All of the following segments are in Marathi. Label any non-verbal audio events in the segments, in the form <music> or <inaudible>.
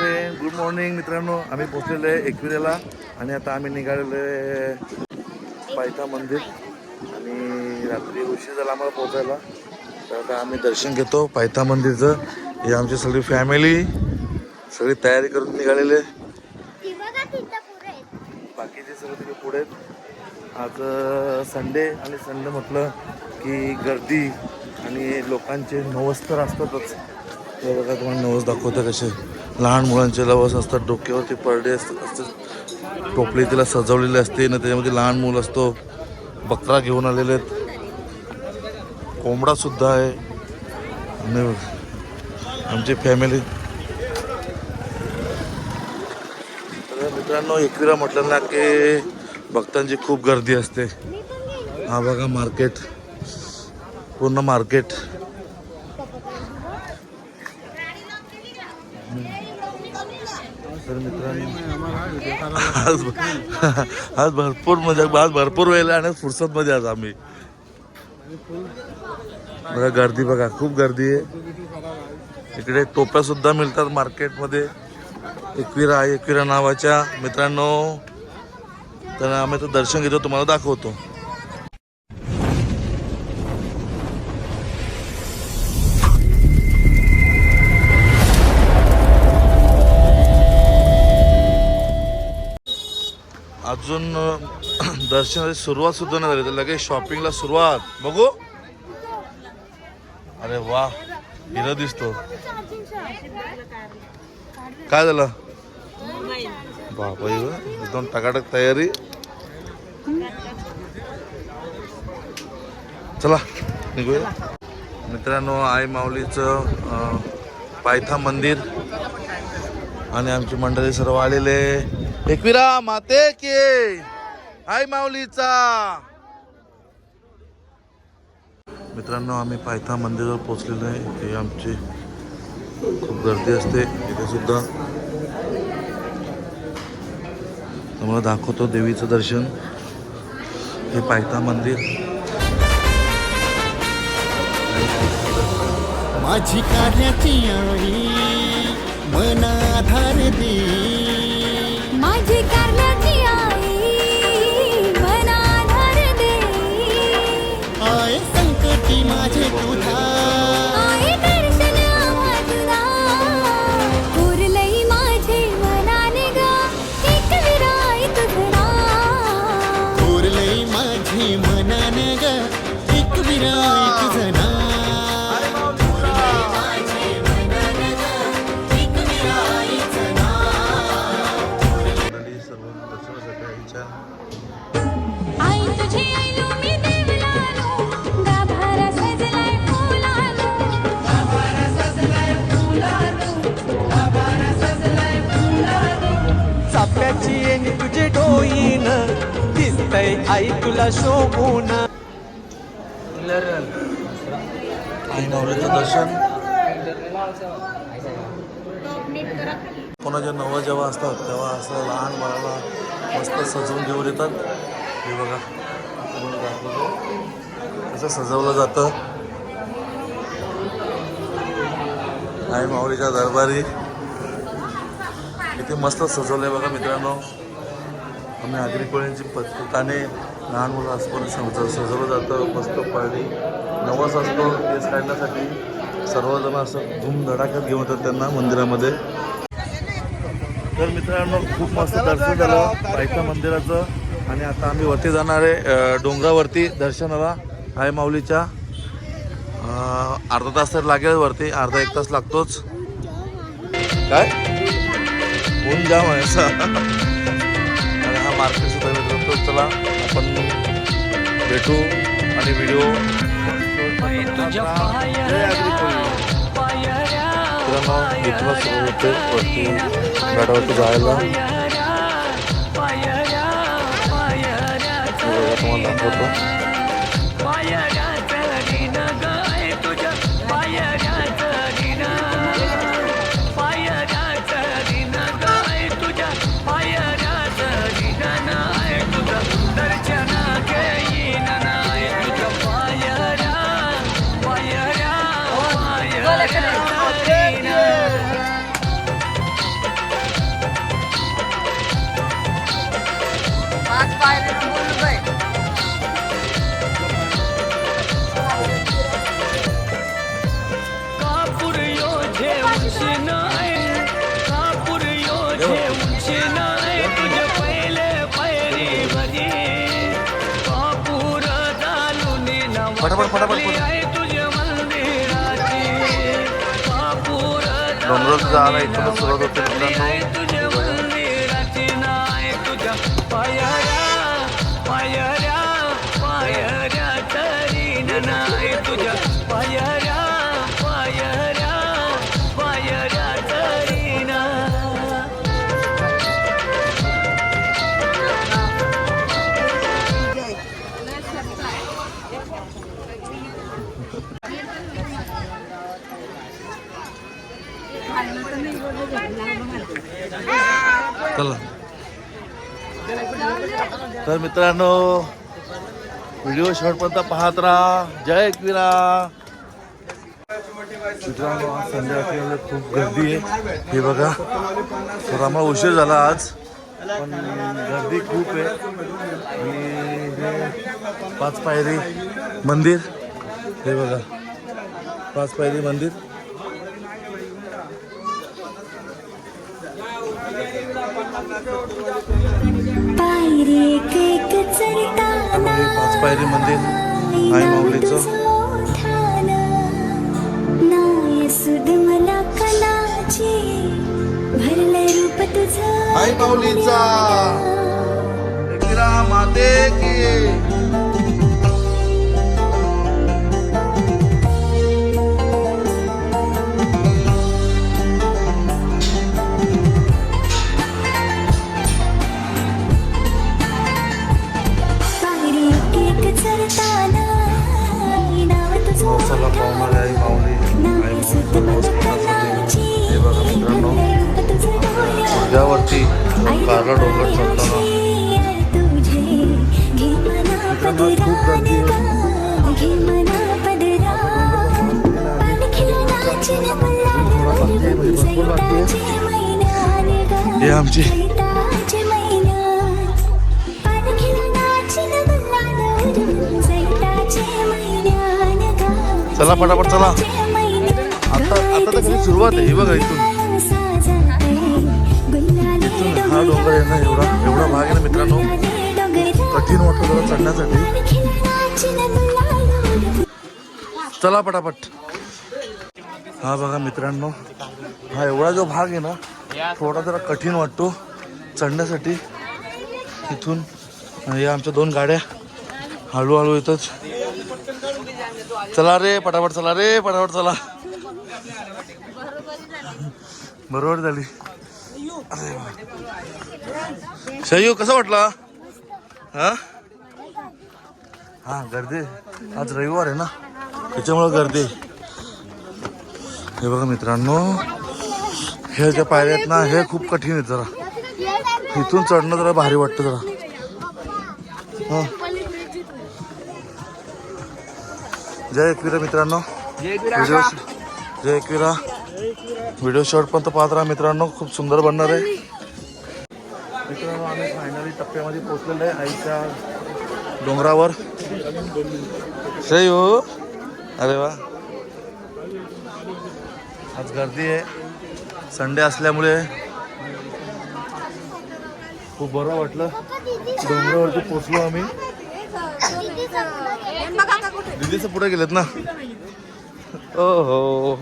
गुड मॉर्निंग मित्रांनो. आम्ही पोचलेलो आहे एकविरेला आणि आता आम्ही निघालेलो आहे पायथा मंदिर. आणि रात्री उशीर झाला आम्हाला पोचायला तर आता आम्ही दर्शन घेतो पायथा मंदिरचं. हे आमची सगळी फॅमिली सगळी तयारी करून निघालेले. बाकीचे सगळे तिथे पुढे आहेत. आज संडे आणि संडे म्हटलं की गर्दी आणि लोकांचे नवस तर असतातच बघा तुम्हाला नवस दाखवतं कसे. लहान मुलांचे लवस असतात डोक्यावरती पडडे असतात असतात. टोपली तिला सजवलेली असते ना त्याच्यामध्ये लहान मूल असतो. बकरा घेऊन आलेले आहेत. कोंबडासुद्धा आहे. आणि आमची फॅमिली मित्रांनो एकविरा म्हटलं ना की भक्तांची खूप गर्दी असते. हा बघा मार्केट पूर्ण मार्केट तर मित्रांनो आज <laughs> आज भरपूर म्हणजे आज भरपूर वेळ आणि फुरसत मध्ये आज आम्ही. बघा गर्दी बघा खूप गर्दी आहे. इकडे टोप्या सुद्धा मिळतात मार्केटमध्ये. एकविरा एकविरा नावाच्या मित्रांनो. तर आम्ही तर दर्शन घेतो तुम्हाला दाखवतो. अजून <clears throat> दर्शनाची सुरुवात सुद्धा नाही झाली. तर लगेच शॉपिंगला सुरुवात. बघू. अरे वा हिर दिसतो. काय झालं? बाबा एकदम टकाटक तयारी. चला निघूया. मित्रांनो आई माऊलीचं पायथा मंदिर. आणि आमची मंडळी सर्व आलेले. एकविरा माते के. आई माऊलीचा. मित्रांनो आम्ही पायथा मंदिरावर पोहोचलेलो आहे. हे आमची खूप गर्दी असते. इथे सुद्धा तुम्हाला दाखवतो देवीचं दर्शन. हे पायथा मंदिर. माझी कार्याची आई मना माझी कारण्याची आई मना आधार दे. आय संकटी माझे तुझा. दर्शन उरलई मनाने ग. एक विराई तुझरा थोरलई माझे मनान ग. एक विराय तुझं आई तुला शोभून. आई माऊलीचं दर्शन. कोणाच्या नवं जेव्हा असतात तेव्हा असं लहान बाळाला मस्त सजवून घेऊन येतात. हे बघा असं सजवलं जातं. आई माऊलीच्या दरबारी. इथे मस्त सजवलं आहे बघा मित्रांनो. आम्ही आगरी कोळ्यांची पद्धताने लहान मुलं असताना सज सजवलं जातं मस्त पळणी नवस असतो केस काढण्यासाठी सर्वजण असं धूम धडाक्यात घेऊन येतात त्यांना मंदिरामध्ये. तर मित्रांनो खूप मस्त दर्शन झालं पायथा मंदिराचं. आणि आता आम्ही वरती जाणार आहे डोंगरावरती दर्शनाला. आई माऊलीच्या. अर्धा तास तर लागेल वरती अर्धा एक तास लागतोच. काय? ऊन जाम आहे. <laughs> मार्केट सुद्धा मित्रांनो चला आपण भेटू आणि व्हिडिओ मित्रांनो इथूनच सुरू होते वरती गाड्यावरती जायला. तुम्हाला दाखवतो. फटाफट फटाफट डोंगरावर जायला इथूनच सुरुवात होते आहे तर मित्रांनो व्हिडिओ शेवटपर्यंत पाहत राहा. जय एकवीरा. मित्रांनो आज संध्याकाळी खूप गर्दी आहे. हे बघा थोडा आम्हाला उशीर झाला आज पण गर्दी खूप आहे. आणि हे पाच पायरी मंदिर हे बघा पाच पायरी मंदिर. पाच पायरी मंदिर आई माऊलीचं. आई माऊलीचा. माते की. चला फटाफट चला. आता आता तर काही सुरुवात आहे हे बघा इथून. इथून हा डोंगर आहे ना एवढा एवढा भाग आहे ना मित्रांनो. कठीण वाटतं जरा चढण्यासाठी. चला पटापट हा बघा मित्रांनो हा एवढा जो भाग आहे ना थोडा जरा कठीण वाटतो चढण्यासाठी. इथून या आमच्या दोन गाड्या हळूहळू येतात चला रे पटापट चला रे पटापट चला. बरोबर झाली. अरे शयू कसं वाटला? हा? हा गर्दी. आज रविवार आहे ना. त्याच्यामुळं गर्दी. हे बघा मित्रांनो. हे ज्या पायऱ्या आहेत ना हे खूप कठीण आहेत जरा. इथून चढणं जरा भारी वाटतं जरा. हा. जय एकविरा मित्रांनो. व्हिडिओ जय एकविरा. व्हिडिओ शेवटपर्यंत पाहत राहा मित्रांनो खूप सुंदर बनणार आहे. मित्रांनो आम्ही फायनली टप्प्यामध्ये पोहोचलेलो आहे आईच्या डोंगरावर. श्रेय हो अरे वा. आज गर्दी आहे. संडे असल्यामुळे खूप बरं वाटलं. डोंगरावरती पोचलो आम्ही. दिदीचं पुढे गेलेत ना? ओ हो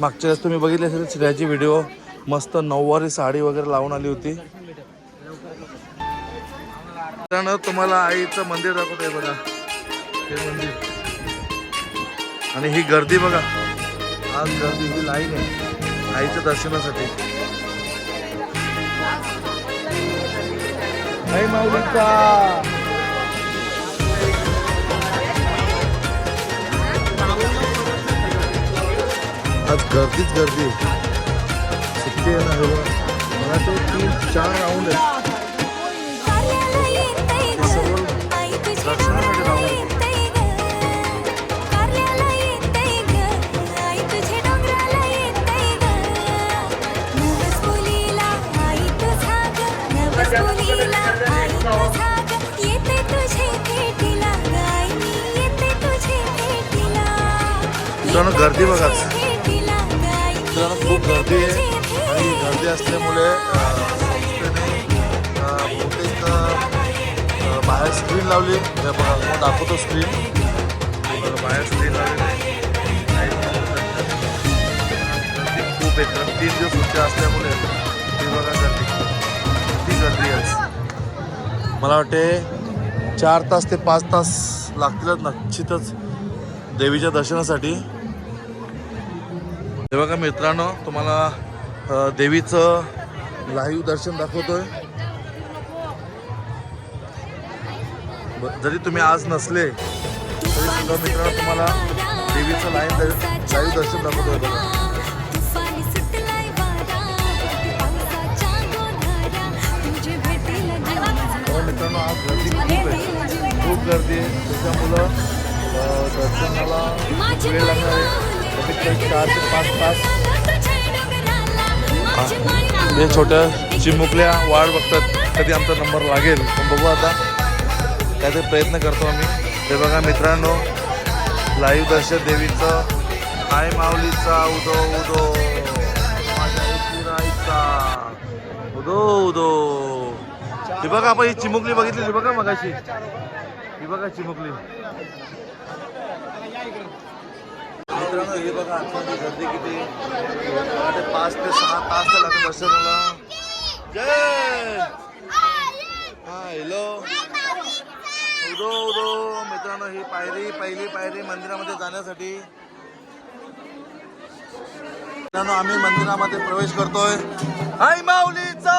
मागच्या वेळेस तुम्ही बघितले असेल श्रेयाची व्हिडिओ मस्त नऊवारी साडी वगैरे लावून आली होती. मित्रांनो, तुम्हाला आईचं मंदिर दाखवतोय बघा. हे मंदिर. आणि ही गर्दी बघा. आज गर्दी ही लाईन आहे. आईच्या दर्शनासाठी. आई माऊलीचा. आज गर्दीच गर्दी. होती सुट्टी आहे ना हे मला तो तीन चार राऊंड आहे गर्दी बघा. मित्रांनो खूप गर्दी आहे. आणि गर्दी असल्यामुळे अं, बहुतेक बाहेर स्क्रीन लावली. हे बघा तुम्हाला दाखवतो स्क्रीन बाहेर स्क्रीन लावलेलं खूप आहे. तीन दिवस सुट्ट्या असल्यामुळे हे बघा गर्दी. किती गर्दी आहे. मला वाटते चार तास ते पाच तास लागतीलच निश्चितच देवीच्या दर्शनासाठी. हे बघा मित्रांनो तुम्हाला देवीचं लाईव्ह दर्शन दाखवतोय. जरी तुम्ही आज नसले तरी सुद्धा मित्रांनो तुम्हाला देवीचं लाईव्ह लाईव्ह दर्शन दाखवतोय बघा. तर मित्रांनो आज गर्दी खूप आहे. खूप गर्दी आहे. त्याच्यामुळं दर्शनाला वेळ लागणार आहे. कमीत कमी चार ते पाच तास हे म्हणजे छोट्या चिमुकल्या वाढ बघतात कधी आमचा नंबर लागेल. पण बघू आता त्याचे प्रयत्न करतो आम्ही. हे बघा मित्रांनो लाईव्ह दर्शन देवीचं. आय माऊलीचा उदो उदो. माझ्या उदो उदो. हे बघा आपण ही चिमुकली बघितली बघा मगाशी. ही बघा चिमुकली. मित्रांनो हे बघा आतमध्ये गर्दी किती. मला ते पाच ते सहा तास तर लागतात दर्शनाला जय! हा हॅलो उदो उदो. मित्रांनो ही पायरी पहिली पायरी मंदिरामध्ये जाण्यासाठी. मित्रांनो आम्ही मंदिरामध्ये प्रवेश करतोय. आई माऊलीचा!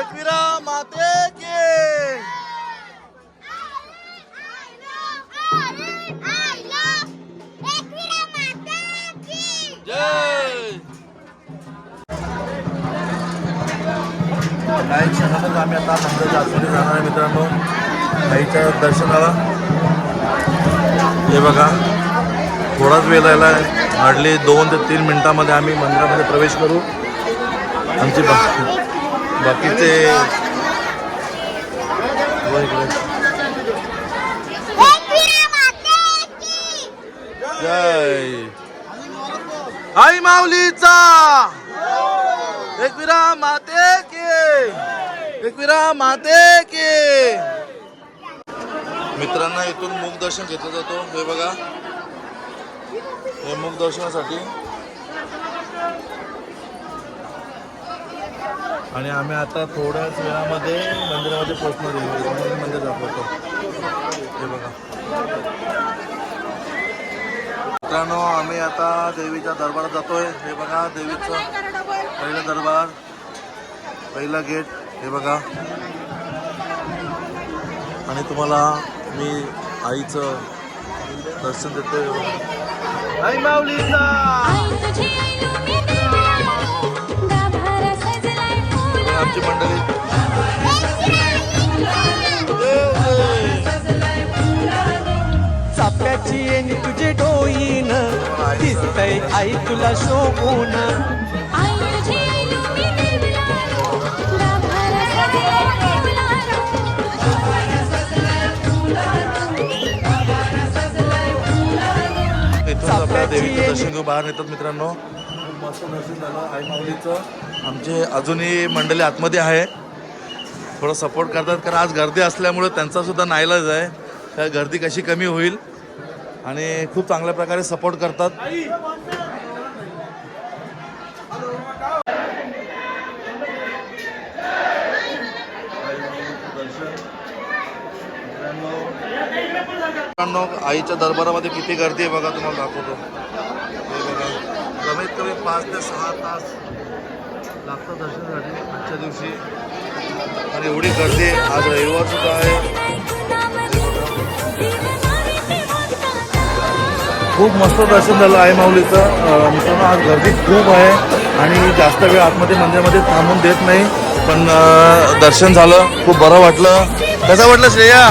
एकविरा माते के! काही क्षणातच आम्ही आता मंदिराच्या आतमध्ये जाणार आहे मित्रांनो. आईच्या दर्शनाला. हे बघा थोडाच वेळ राहिला आहे. हार्डली दोन ते तीन मिनटामध्ये आम्ही मंदिरामध्ये प्रवेश करू. आमचे बाकी बाकीचे जय. आई माऊलीचा. एकविरा माते एकविरा माते के. मित्रांना इथून मुख दर्शन घेतलं जातो. हे बघा. हे मुख दर्शनासाठी. आणि आम्ही आता थोड्याच वेळामध्ये मंदिरामध्ये पोहोचणार आहे. मंदिर दाखवतो. हे बघा. मित्रांनो आम्ही आता देवीच्या दरबारात जातोय. हे बघा देवीचं पहिलं दरबार पहिलं गेट. हे बघा. आणि तुम्हाला मी आईचं दर्शन देतोय. हे बघा. आई आमची मंडळी. चाप्याची येणी तुझे डोईन. दिसतय आई तुला शोभून. इथून आपल्या बाहेर नेतात मित्रांनो. मस्त झालं आई माऊलीचं आमचे अजूनही मंडळी आतमध्ये आहे. थोडं सपोर्ट करतात कारण आज गर्दी असल्यामुळं त्यांचा सुद्धा नाईलाज आहे. त्या गर्दी कशी कमी होईल? आणि खूप चांगल्या प्रकारे सपोर्ट करतात. मित्रांनो आईच्या दरबारामध्ये किती गर्दी आहे बघा तुम्हाला दाखवतो. हे बघा कमीत कमी पाच ते सहा तास लागतं दर्शनासाठी आजच्या दिवशी. आणि एवढी गर्दी आहे आज रविवार सुद्धा आहे. खूप मस्त दर्शन झालं आहे माऊलीचं. मित्रांनो आज गर्दी खूप आहे आणि जास्त वेळ आतमध्ये मंदिरामध्ये थांबून देत नाही. पण दर्शन झालं खूप बरं वाटलं. कसं वाटलं श्रेया?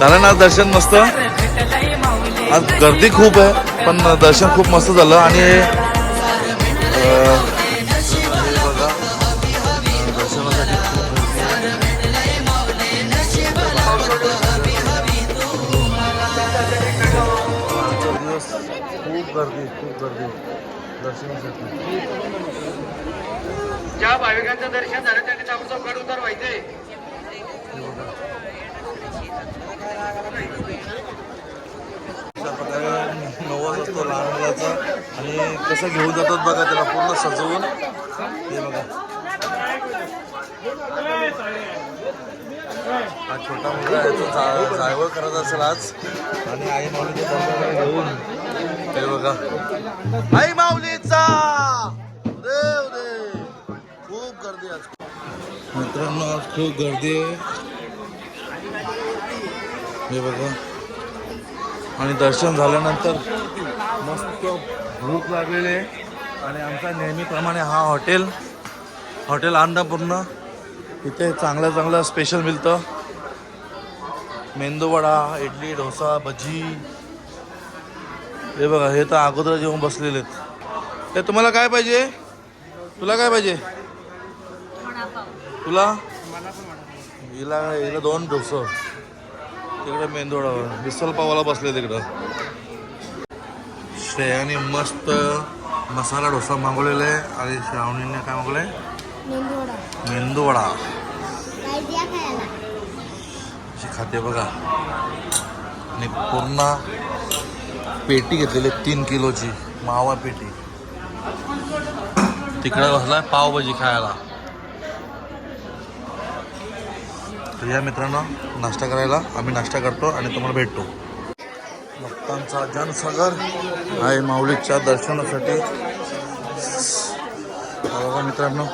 झालं ना आज दर्शन मस्त? आज गर्दी खूप आहे पण दर्शन खूप मस्त झालं आणि कसं घेऊन जातात बघा त्याला पूर्ण सजवून. हे बघा. हा छोटा मुलगा याचं जा जायवर करत असेल आज. आणि आई माऊली घेऊन. हे बघा. आई माऊलीचा! उदे उदे खूप गर्दी आज. मित्रांनो आज खूप गर्दी आहे. हे बघा. आणि दर्शन झाल्यानंतर भूक लागलेली आहे. आणि आमचा नेहमीप्रमाणे हा हॉटेल हॉटेल अन्नपूर्ण. इथे चांगलं चांगलं स्पेशल मिळतं. मेंदूवडा इडली डोसा भजी. हे बघा हे तर अगोदर जेवण बसलेले आहेत ते तुम्हाला काय पाहिजे? तुला काय पाहिजे? तुला? हिला हिला दोन डोसं. तिकडे मेंदूवडा मिसल पावाला बसले तिकडं श्रेयाने मस्त मसाला डोसा मागवलेला आहे. आणि श्रावणीने काय मागवलंय? मेंदूवडा. अशी खाते बघा. आणि पूर्ण पेटी घेतलेली आहे तीन किलोची. मावा पेटी. तिकडे बसलाय पावभाजी खायला. तर या मित्रांनो नाश्ता करायला. आम्ही नाश्ता करतो आणि तुम्हाला भेटतो. भक्तांचा जनसागर आहे माऊलीच्या दर्शनासाठी. बघा मित्रांनो.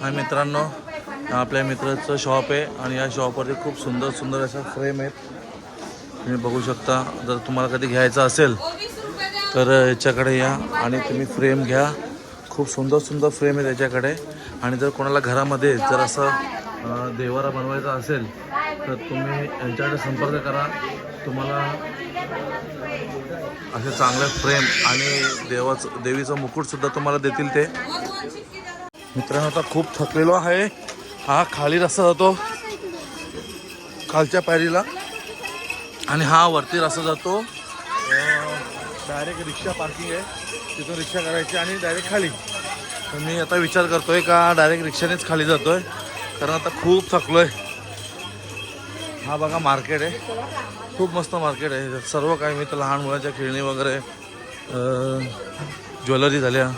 हा मित्रांनो आपल्या मित्राचं शॉप आहे आणि या शॉपवरती खूप सुंदर सुंदर अशा फ्रेम आहेत. तुम्ही बघू शकता जर तुम्हाला कधी घ्यायचं असेल तर याच्याकडे या आणि तुम्ही फ्रेम घ्या. खूप सुंदर सुंदर फ्रेम आहे त्याच्याकडे. आणि जर कोणाला घरामध्ये जर असं देवारा बनवायचा असेल तर तुम्ही यांच्याकडे संपर्क करा. तुम्हाला असे चांगले फ्रेम आणि देवाचं देवीचं मुकुटसुद्धा तुम्हाला देतील ते. मित्रांनो आता खूप थकलेलो आहे. हा खाली रस्ता जातो. खालच्या पायरीला. आणि हा वरती रस्ता जातो. डायरेक्ट रिक्षा पार्किंग आहे. तिथून रिक्षा करायची आणि डायरेक्ट खाली. तर मी आता विचार करतोय का डायरेक्ट रिक्षानेच खाली जातोय? कारण आता खूप थकलोय. हा बघा मार्केट आहे. खूप मस्त मार्केट आहे. सर्व काही मी तर लहान मुलाच्या खेळणी वगैरे ज्वेलरी झाल्या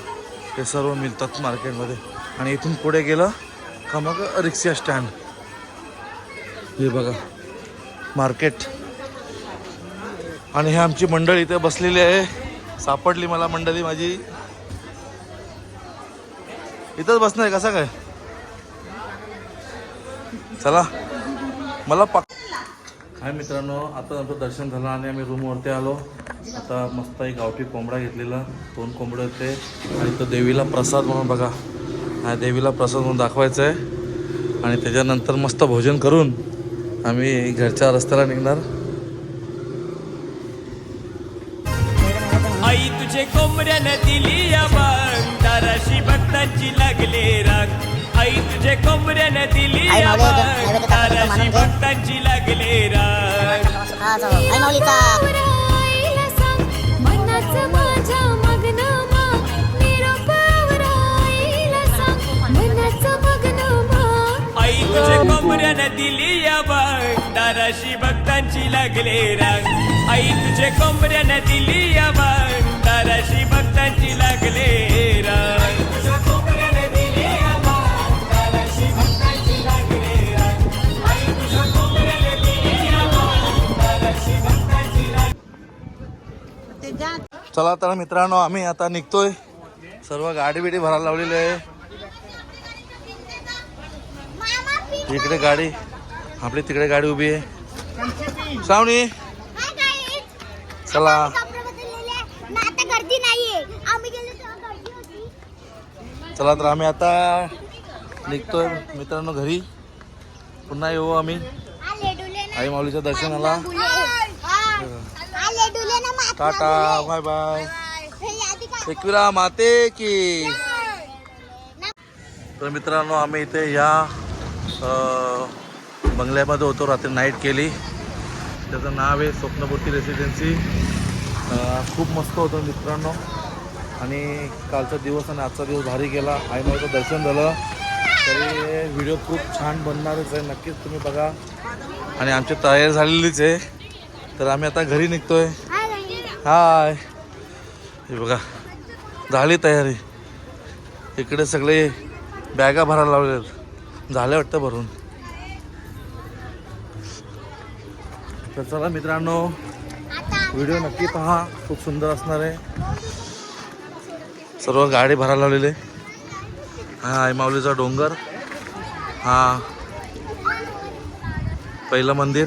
ते सर्व मिळतात मार्केटमध्ये आणि इथून पुढे गेलं का मग रिक्षा स्टँड हे बघा मार्केट आणि हे आमची मंडळी इथे बसलेली आहे. सापडली मला मंडळी माझी. इथंच बसणार आहे कसा काय? चला. मला पा हाय मित्रांनो आता आमचं दर्शन झालं आणि आम्ही रूमवरती आलो. आता मस्त एक गावठी कोंबडा घेतलेला दोन कोंबडे होते. आणि तो देवीला प्रसाद म्हणून बघा. हा देवीला प्रसाद म्हणून दाखवायचा आहे आणि त्याच्यानंतर मस्त भोजन करून आम्ही घरच्या रस्त्याला निघणार. आई तुझे कोंबड्यानं दिली या बाग दाराशी भक्तांची लागले राग आई तुझे कोंबड्यानं दिली या बाग दाराशी. भक्तांची लागले राग आई माऊलीचा. कोंबड्यानं दिली या बाग दाराशी भक्तांची लागले राग आई तुझे कोंबड्यानं दिली या बाग भक्तांची लागले चला तर मित्रांनो आम्ही आता निघतोय. सर्व गाडी बिडी भरायला लावलेली आहे. इकडे गाडी. आपली तिकडे गाडी उभी आहे. श्रावणी. चला आता गर्दी नाहीये आम्ही गेलो तेव्हा गर्दी होती चला तर आम्ही आता निघतोय मित्रांनो घरी. पुन्हा येऊ आम्ही. आई माऊलीच्या दर्शनाला. Tata bye bye. एकविरा माते की. तर मित्रांनो आम्ही इथे या बंगल्यामध्ये होतो रात्री नाईट केली. त्याचं नाव आहे स्वप्नपूर्ती रेसिडेन्सी खूप मस्त होतं मित्रांनो. आणि कालचा दिवस आणि आजचा दिवस भारी गेला. आईमाईचं दर्शन झालं. तरी व्हिडिओ खूप छान बनणारच आहे. नक्कीच तुम्ही बघा. आणि आमची तयारी झालेलीच आहे. तर आम्ही आता घरी निघतोय. हाय. हे बघा. झाली तयारी. इकडे सगळे बॅगा भरायला लावलेत. झाले वाटतं भरून. तर चला मित्रांनो व्हिडिओ नक्की पहा. खूप सुंदर असणार आहे. सर्व गाडी भरायला लावलेले हा आई माऊलीचा डोंगर. हा. पहिलं मंदिर.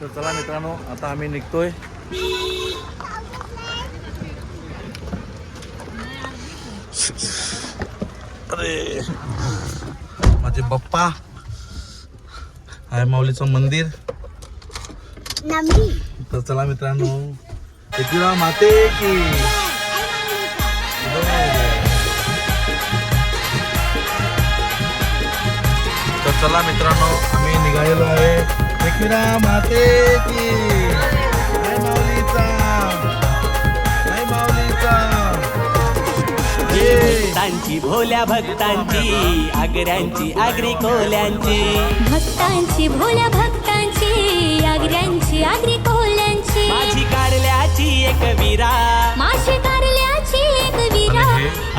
तर चला मित्रांनो आता आम्ही निघतोय. अरे. माझे बाप्पा. आई माऊलीचं मंदिर. तर चला मित्रांनो माते की चला मित्रांनो आम्ही निघालेलो आहे एकविरा माते की. माऊलीचा. माऊलीचा. ये. भक्तांची भोल्या भक्तांची आगऱ्यांची आगरी कोल्यांची. भक्तांची भोल्या भक्तांची आग्र्यांची आग्री कोल्यांची. माझी कारल्याची एक विरा. माशी कारल्याची एक विरा.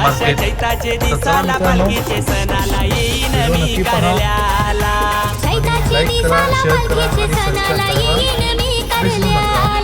अशा. चैताचे दिसाला पालखीचे सणाला येईन व्हिडिओ मी नक्की पहा. कारल्याला चैताची लाईक करा, दिसाला शेअर करा पालखीचे आणि सणाला सबस्क्राईब करा. विसरू नका.